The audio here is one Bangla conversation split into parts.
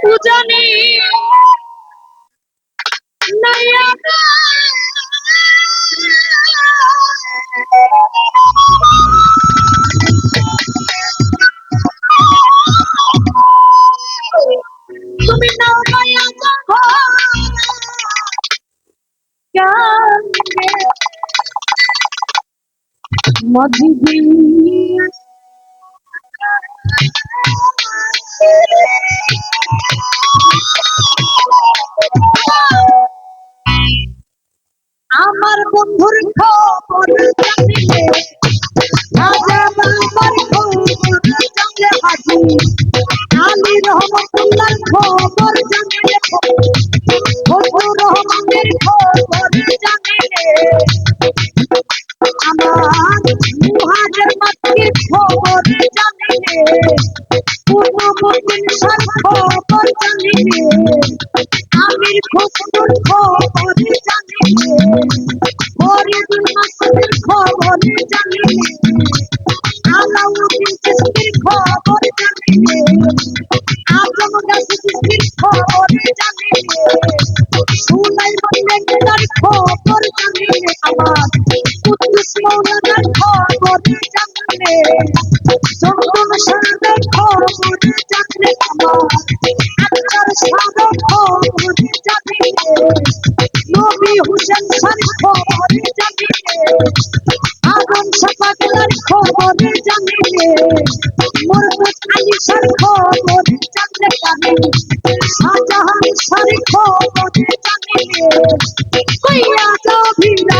পূজনে তুমি না মায়া মধ্যে put a. সাজাহান শরীর খবরে জানিয়ে কইয়া কবিরা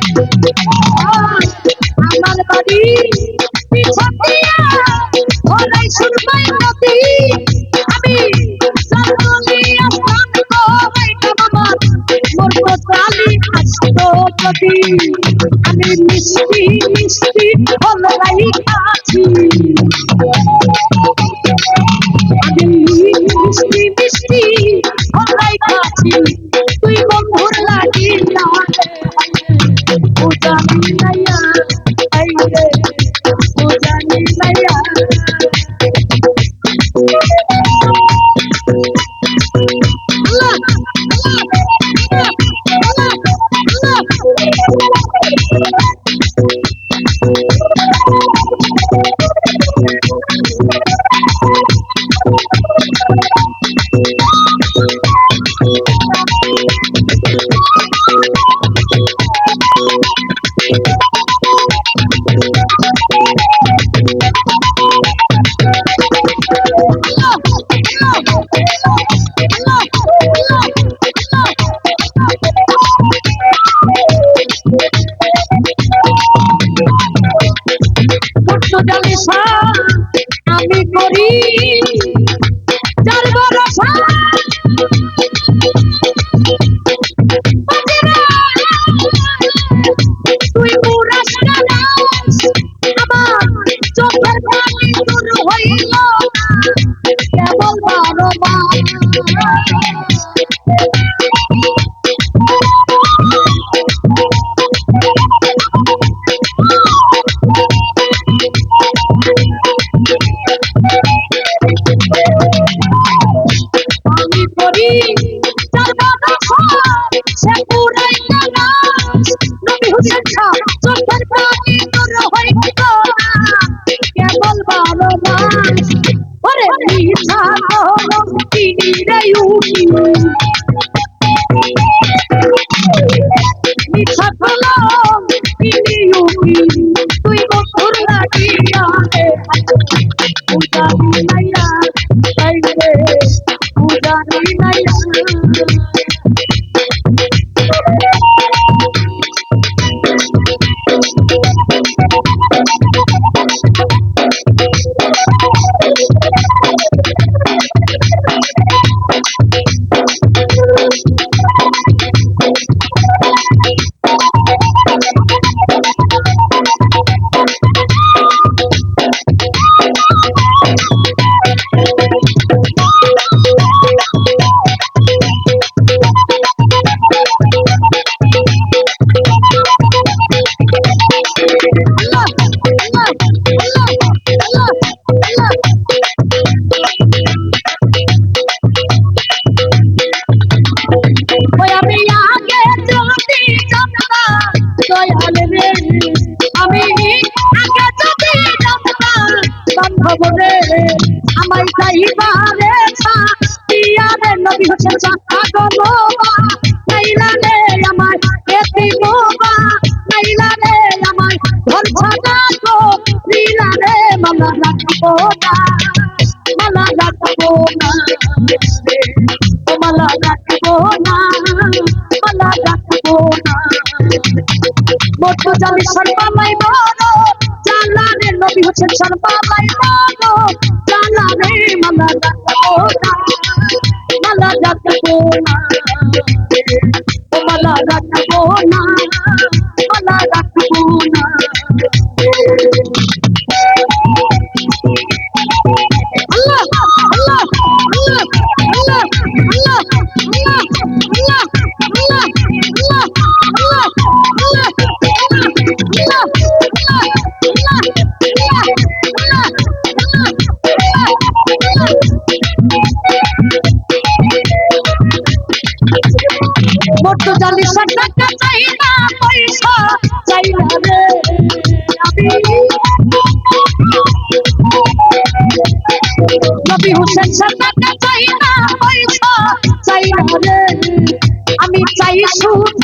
Oh! জানি সম্মান নাই জালানের নবী জানিস টাকা চাই না পয়সা চাই না রে। নবী হোসেন টাকা চাই না পয়সা চাই না রে। আমি চাই সুখ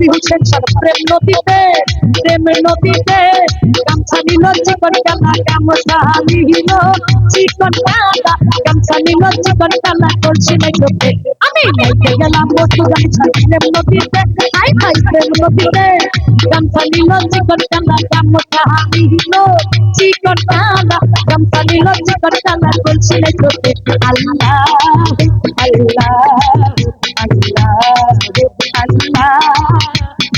নদী সর প্রেম নদীতে প্রেম নদীতে, গামছা নিল চিকন কালা গামছা নিল। চিকন কালা গামছা নিল চিকন কালা করছি নাই চোখে আমি দেখে গেলাম বস্তু গামছা প্রেম নদীতে। হাই হাই, প্রেম নদীতে, গামছা নিল চিকন কালা গামছা নিল। চিকন কালা গামছা নিল চিকন কালা করছি নাই চোখে আল্লাহ আল্লাহ আল্লাহ আল্লাহ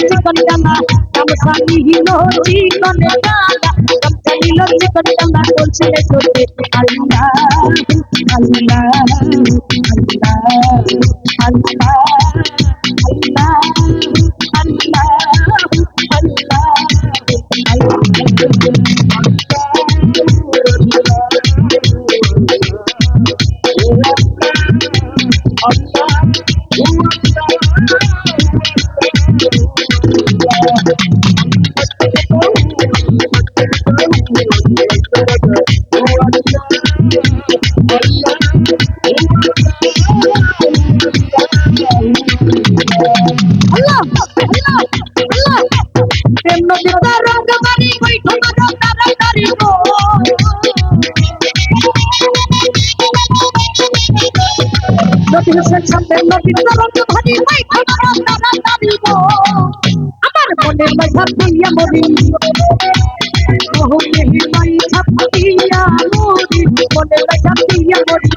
চিকন ডানা গামছা নিহিল চিকন ডানা গামছা নিল চিকন আল্লাহ। নদীর সাথে নদীর রঙ ভরি হই নামিব আমার মনে মাঝা দিয়া মরি মনে মাঝা দিয়া মরি মনে মাঝা দিয়া মরি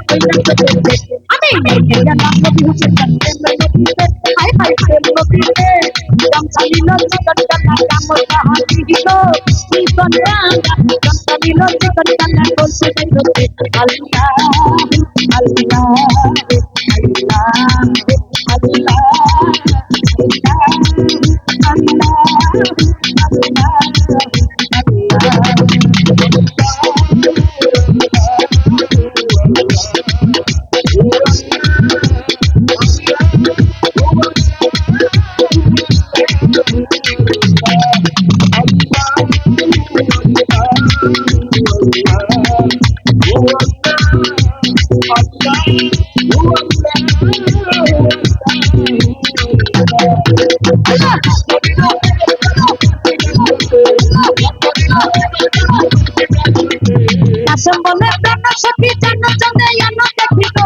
আমি জানাম নদীর সাথে নদীতে। হাই হাই প্রেম নদীতে। দমসালিল জগৎ কানা কাম তাহা দিহিত জীবন রাঙা। দমসালিল জগৎ কানা কোসে দিহিত আল্লাহ আল্লাহ। Thank you. সম্বলে প্রাণ সখী যেন চলে যেন দেখিল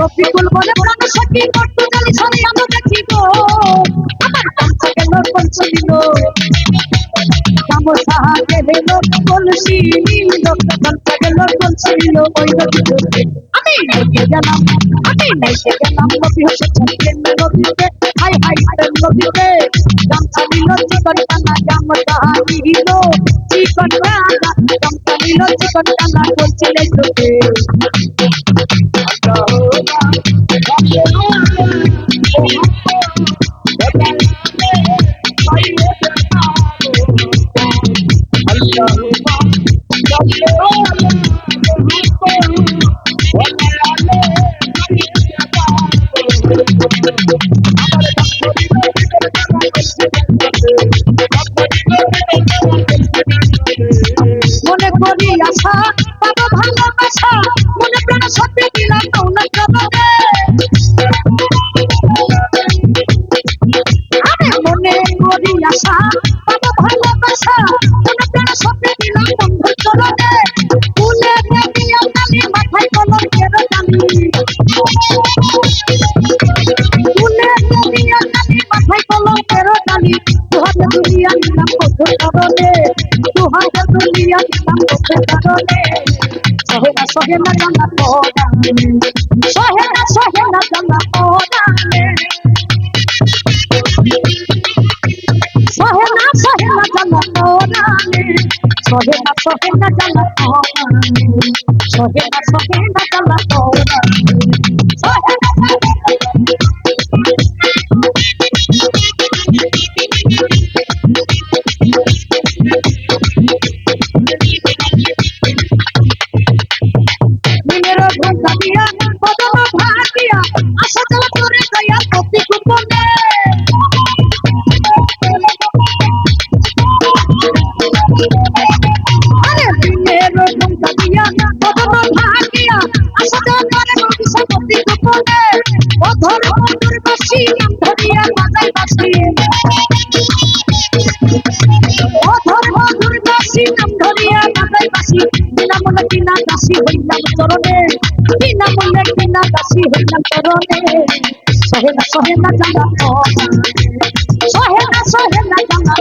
রফিকুল বলে, প্রাণ সখী কটু জানি সরে যেন দেখিব। আমার পঞ্চ কেন পঞ্চ দিল? আমি নদী গেলাম গেলাম, নদী হাই হাই, নদীতে। হাই হাই প্রেম নদীতে গামছা নীল চিকন টানা গামছা নিল চিকন টানা গামছা নীল চিকন টানা করছিলে তোকে দুহাতে দুনিয়া নিলাম কত কারণে দুহাতে দুনিয়া নিলাম কত কারণে সহে না সহে না জানা পড়ানে সহে জানা সহে না সহে না জানা সহে না সহে না জানা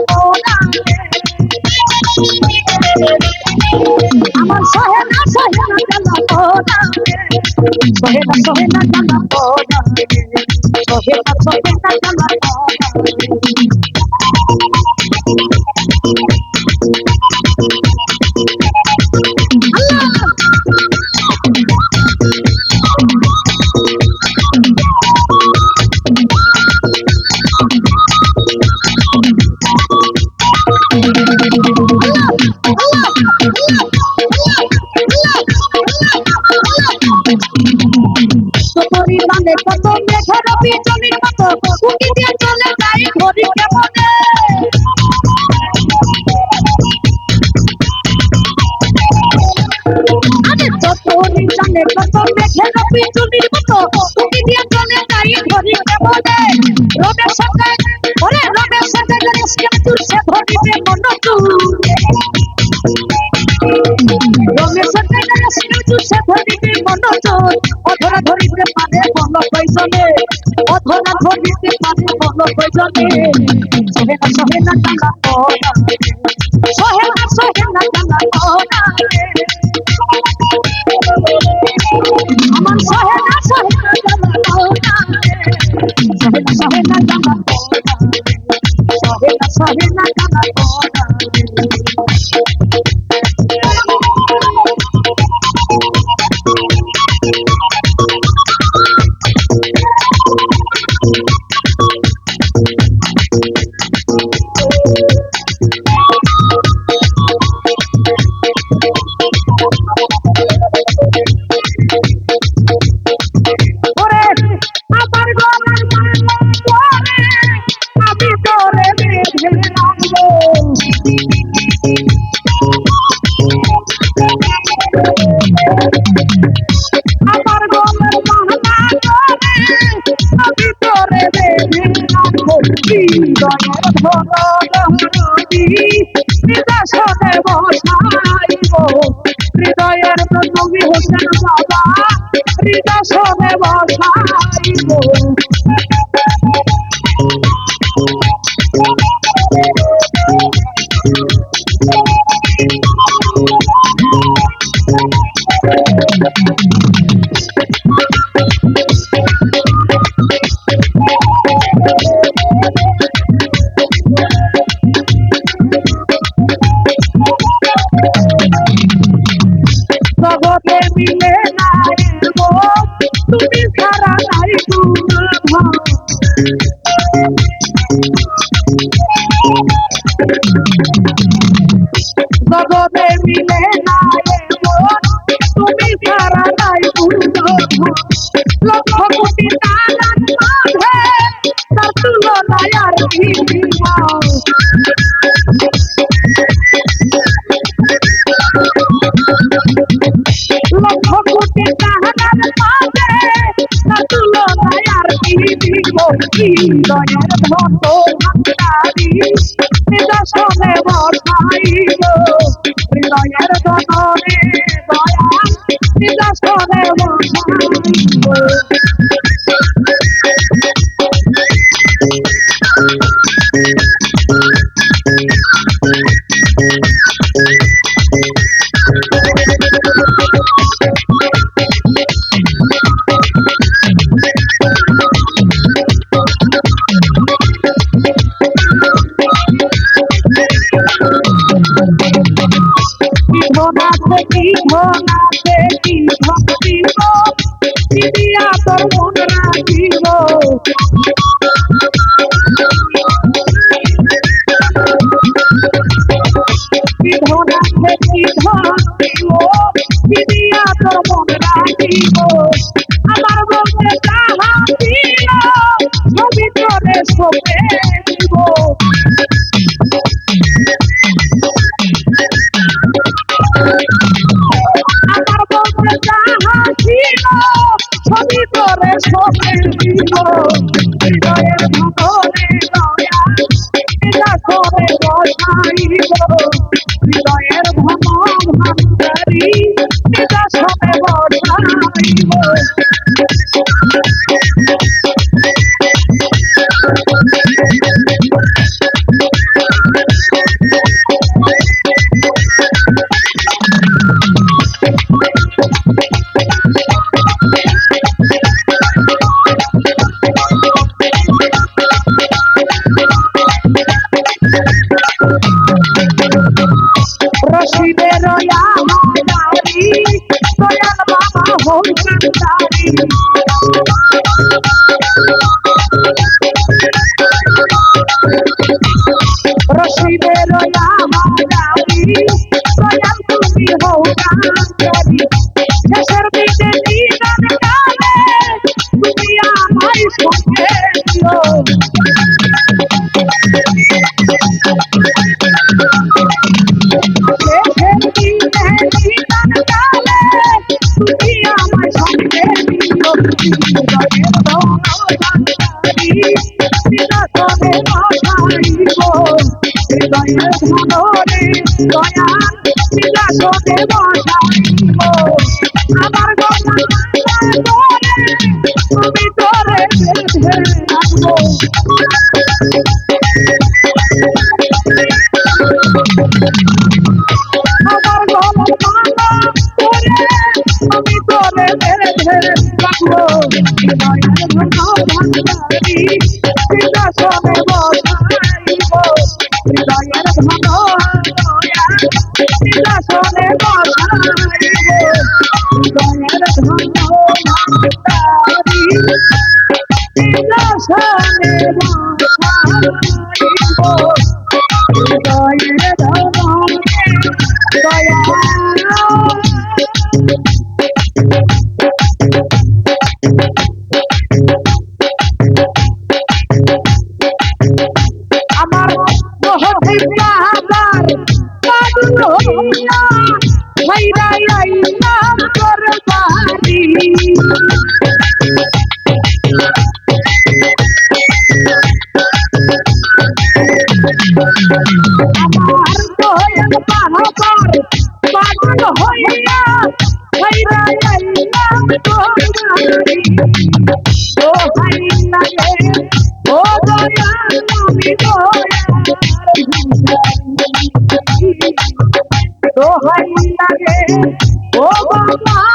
আমার সহে না সহে না জানা সহে না সহে না জানা সহে না সহে না পারে বল কয়জনে সহে না সহে না টানা পড়া সহে না সহে না টানা পড়া আমার সহে না সহে না টানা পড়া সহে হৃদয়ের নবী হোসেন বাবা হৃদয় বসাইব। দয়ার মতো ভান্ডারি নিদর্শনে বসাইব হৃদয়ের দনে দয়া নিদর্শনে বসাইব ভক্তি ভোলাতে কি ভক্তি গো? দিদিয়া তোর মন রাখিব। Yeah. দয়াল মনোরে দয়াল বিলাসতে বসা সারে মা 我帮妈